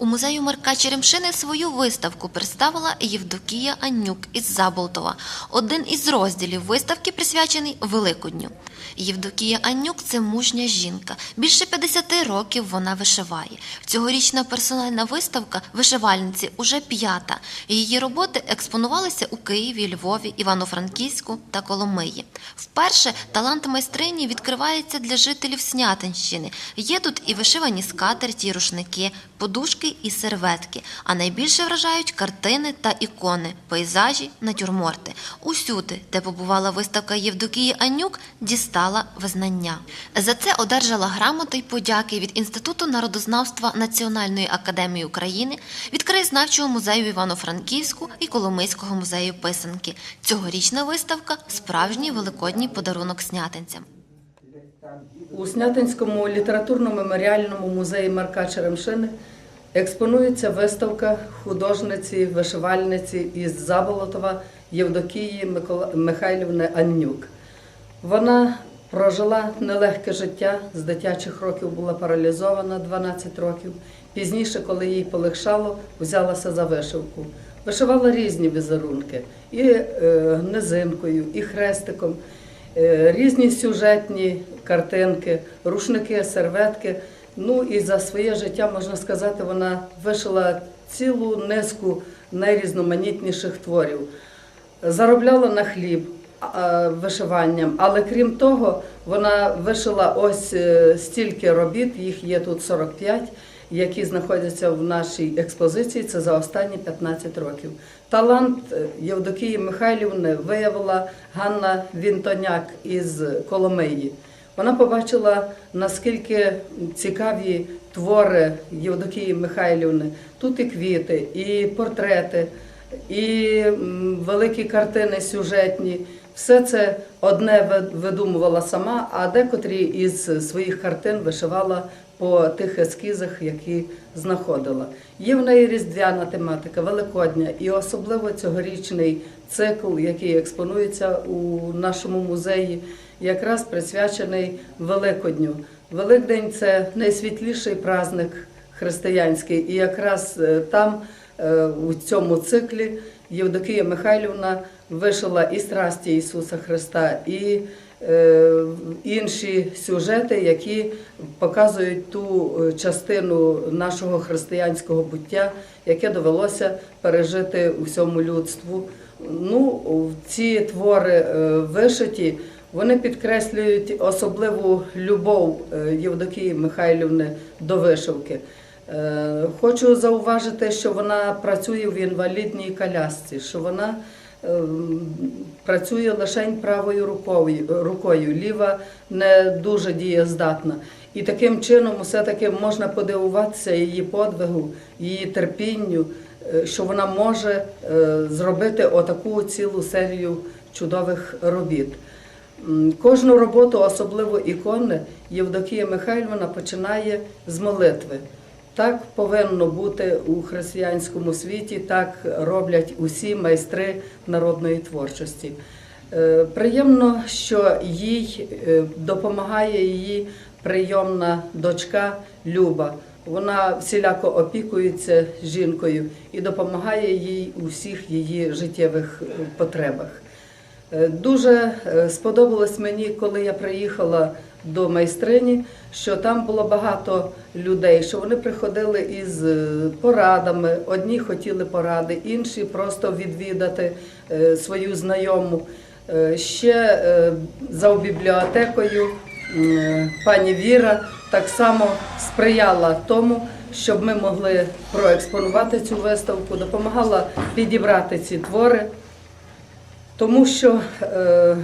У музею Марка Черемшини свою виставку представила Євдокія Анюк із Заболтова. Один із розділів виставки присвячений Великодню. Євдокія Анюк це мужня жінка. Більше 50 років вона вишиває. Цьогорічна персональна виставка вишивальниці уже п'ята. Її роботи експонувалися у Києві, Львові, Івано-Франківську та Коломиї. Вперше талант майстрині відкривається для жителів Снятинщини. Є тут і вишивані скатерті, і рушники, подушки і серветки. А найбільше вражають картини та ікони, пейзажі, натюрморти. Усюди, де побувала виставка Євдокії Анюк, дістала визнання. За це одержала грамоти й подяки від Інституту народознавства Національної академії України, від краєзнавчого музею Івано-Франківську і Коломийського музею писанки. Цьогорічна виставка справжній великодній подарунок снятинцям. У Снятинському літературно-меморіальному музеї Марка Черемшини експонується виставка художниці, вишивальниці із Заболотова Євдокії Михайлівни Аннюк. Вона прожила нелегке життя, з дитячих років була паралізована 12 років. Пізніше, коли їй полегшало, взялася за вишивку. Вишивала різні візерунки і е, низинкою, і хрестиком. Е, різні сюжетні картинки, рушники, серветки. Ну і за своє життя можна сказати, вона вишила цілу низку найрізноманітніших творів. Заробляла на хліб вишиванням, але крім того, вона вишила ось е, стільки робіт, їх є тут 45, які знаходяться в нашій експозиції. Це за останні 15 років. Талант е, Євдокії Михайлівни виявила Ганна Вінтоняк із Коломиї. Вона побачила, наскільки цікаві твори Євдокії Михайлівни. Тут і квіти, і портрети, і великі картини сюжетні. Все це одне видумувала сама, а декотрі із своїх картин вишивала по тих ескізах, які знаходила. Є в неї різдвяна тематика, великодня, і особливо цьогорічний цикл, який експонується у нашому музеї, якраз присвячений Великодню. Великдень це найсвітліший праздник християнський, і якраз е, там, е, у цьому циклі, Євдокія Михайлівна вишила і страсті Ісуса Христа, і е, інші сюжети, які показують ту частину нашого християнського буття, яке довелося пережити усьому людству. Ну, ці твори вишиті, вони підкреслюють особливу любов е, Євдокії Михайлівни до вишивки. Е, Хочу зауважити, що вона працює в інвалідній колясці, що вона е, працює лише правою рукою, ліва не дуже дієздатна. І таким чином все-таки можна подивуватися її подвигу, її терпінню, що вона може зробити отаку цілу серію чудових робіт. Кожну роботу, особливо ікони, Євдокія Михайлівна починає з молитви. Так повинно бути у християнському світі, так роблять усі майстри народної творчості. Е, Приємно, що їй е, допомагає її прийомна дочка Люба. Вона всіляко опікується жінкою і допомагає їй у всіх її життєвих е, потребах. Е, Дуже е, сподобалось мені, коли я приїхала до майстрині, що там було багато людей, що вони приходили із е, порадами. Одні хотіли поради, інші просто відвідати свою знайому. Ще за бібліотекою пані Віра так само сприяла тому, щоб ми могли проекспонувати цю виставку, допомагала підібрати ці твори. Тому що е,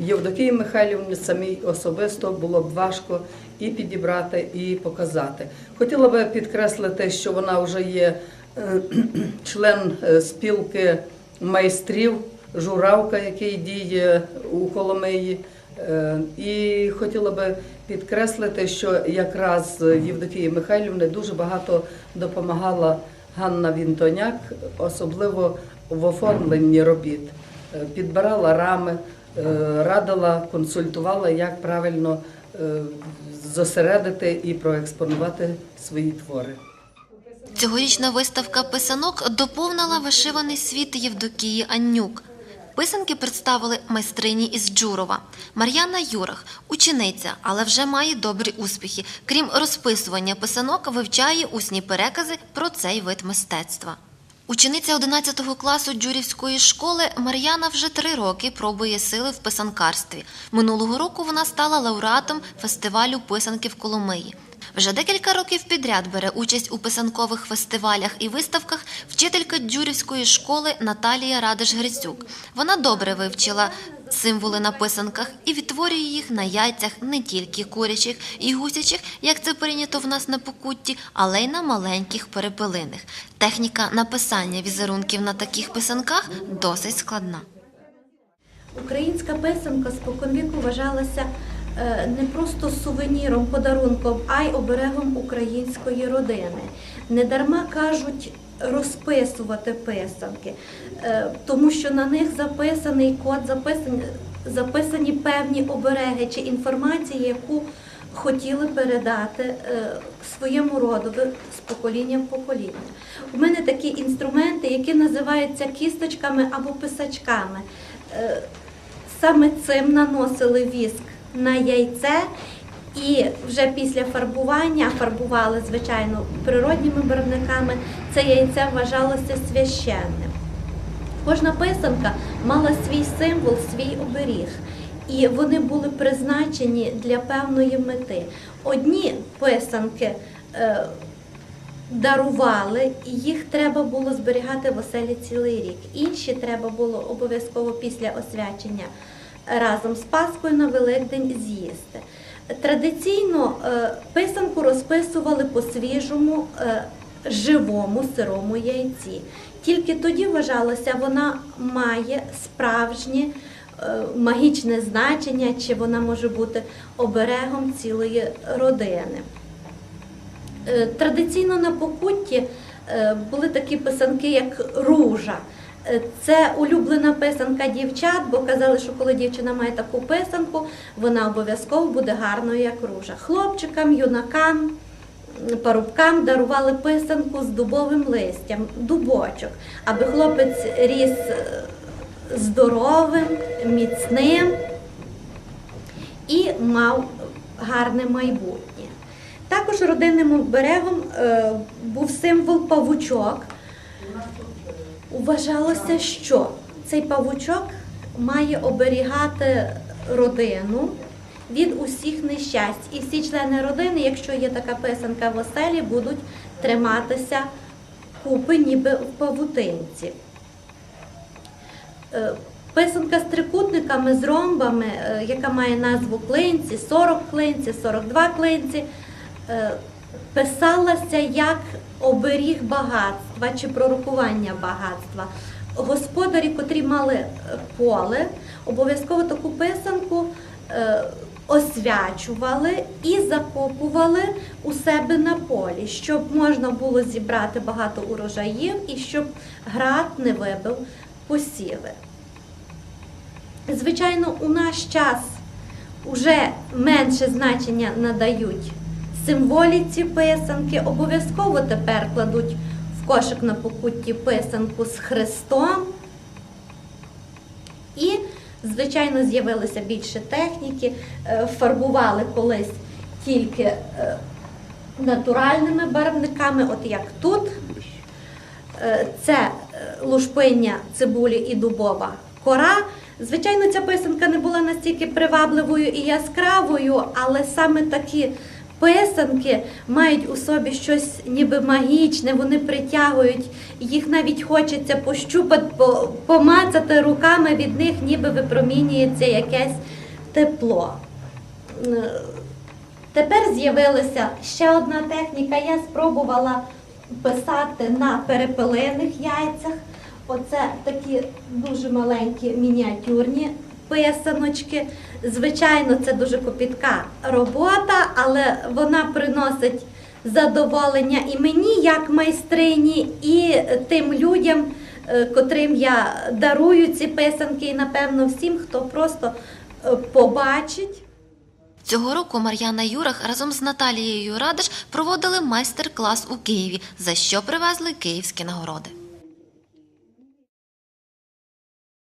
Євдокії Михайлівні самій особисто було б важко і підібрати, і показати. Хотіла би підкреслити, що вона вже є е, член е, спілки майстрів, журавка, який діє у Коломиї. І хотіла би підкреслити, що якраз Євдокії Михайлівни дуже багато допомагала Ганна Вінтоняк, особливо в оформленні робіт. Е, Підбирала рами, е, радила, консультувала, як правильно е, зосередити і проекспонувати свої твори. Цьогорічна виставка писанок доповнила вишиваний світ Євдокії Аннюк. Писанки представили майстрині із Джурова. Мар'яна Юрах, учениця, але вже має добрі успіхи. Крім розписування писанок, вивчає усні перекази про цей вид мистецтва. Учениця 11 класу Джурівської школи Мар'яна вже три роки пробує сили в писанкарстві. Минулого року вона стала лауреатом фестивалю писанки в Коломиї. Вже декілька років підряд бере участь у писанкових фестивалях і виставках вчителька Джурівської школи Наталія Радиш Грицюк. Вона добре вивчила символи на писанках і відтворює їх на яйцях не тільки курячих і гусячих, як це прийнято в нас на покутті, але й на маленьких перепелиних. Техніка написання візерунків на таких писанках досить складна. Українська писанка споконвіку вважалася не просто сувеніром, подарунком, а й оберегом української родини. Недарма кажуть розписувати писанки, е, тому що на них записаний код, записані, записані певні обереги чи інформація, яку хотіли передати е, своєму родові з покоління в покоління. У мене такі інструменти, які називаються кісточками або писачками. Е, Саме цим наносили віск на яйце, і вже після фарбування фарбували, звичайно, природніми барвниками. Це яйце вважалося священним. Кожна писанка мала свій символ, свій оберіг. І вони були призначені для певної мети. Одні писанки е, дарували, і їх треба було зберігати в оселі цілий рік. Інші треба було обов'язково після освячення разом з Паскою на Великдень з'їсти. Традиційно е, писанку розписували по свіжому е, живому сирому яйці. Тільки тоді вважалося, вона має справжнє е, магічне значення, чи вона може бути оберегом цілої родини. Традиційно на покутті були такі писанки, як ружа. Це улюблена писанка дівчат, бо казали, що коли дівчина має таку писанку, вона обов'язково буде гарною, як ружа. Хлопчикам, юнакам, парубкам дарували писанку з дубовим листям, дубочок, аби хлопець ріс е, здоровим, міцним і мав гарне майбутнє. Також родинним оберегом е, був символ павучок. Вважалося, що цей павучок має оберігати родину від усіх нещасть. І всі члени родини, якщо є така писанка в оселі, будуть триматися купи ніби в павутинці. Е, Писанка з трикутниками, з ромбами, е, яка має назву клинці, 40 клинці, 42 клинці, е, писалася як оберіг багатства чи пророкування багатства. Господарі, котрі мали е, поле, обов'язково таку писанку е, освячували і закопували у себе на полі, щоб можна було зібрати багато урожаїв і щоб град не вибив посіви. Звичайно, у наш час вже менше значення надають символіці писанки. Обов'язково тепер кладуть в кошик на покутті писанку з Христом. І, звичайно, з'явилося більше техніки. Е, Фарбували колись тільки е, натуральними барвниками, от як тут. Е, Це лушпиння цибулі і дубова кора. Звичайно, ця писанка не була настільки привабливою і яскравою, але саме такі писанки мають у собі щось ніби магічне, вони притягують, їх навіть хочеться пощупати, помацати руками, від них ніби випромінюється якесь тепло. Тепер з'явилася ще одна техніка. Я спробувала писати на перепелиних яйцях. Оце такі дуже маленькі мініатюрні писаночки. Звичайно, це дуже копітка робота, але вона приносить задоволення і мені, як майстрині, і тим людям, е, котрим я дарую ці писанки, і напевно всім, хто просто е, побачить. Цього року Мар'яна Юрах разом з Наталією Радиш проводили майстер-клас у Києві, за що привезли київські нагороди.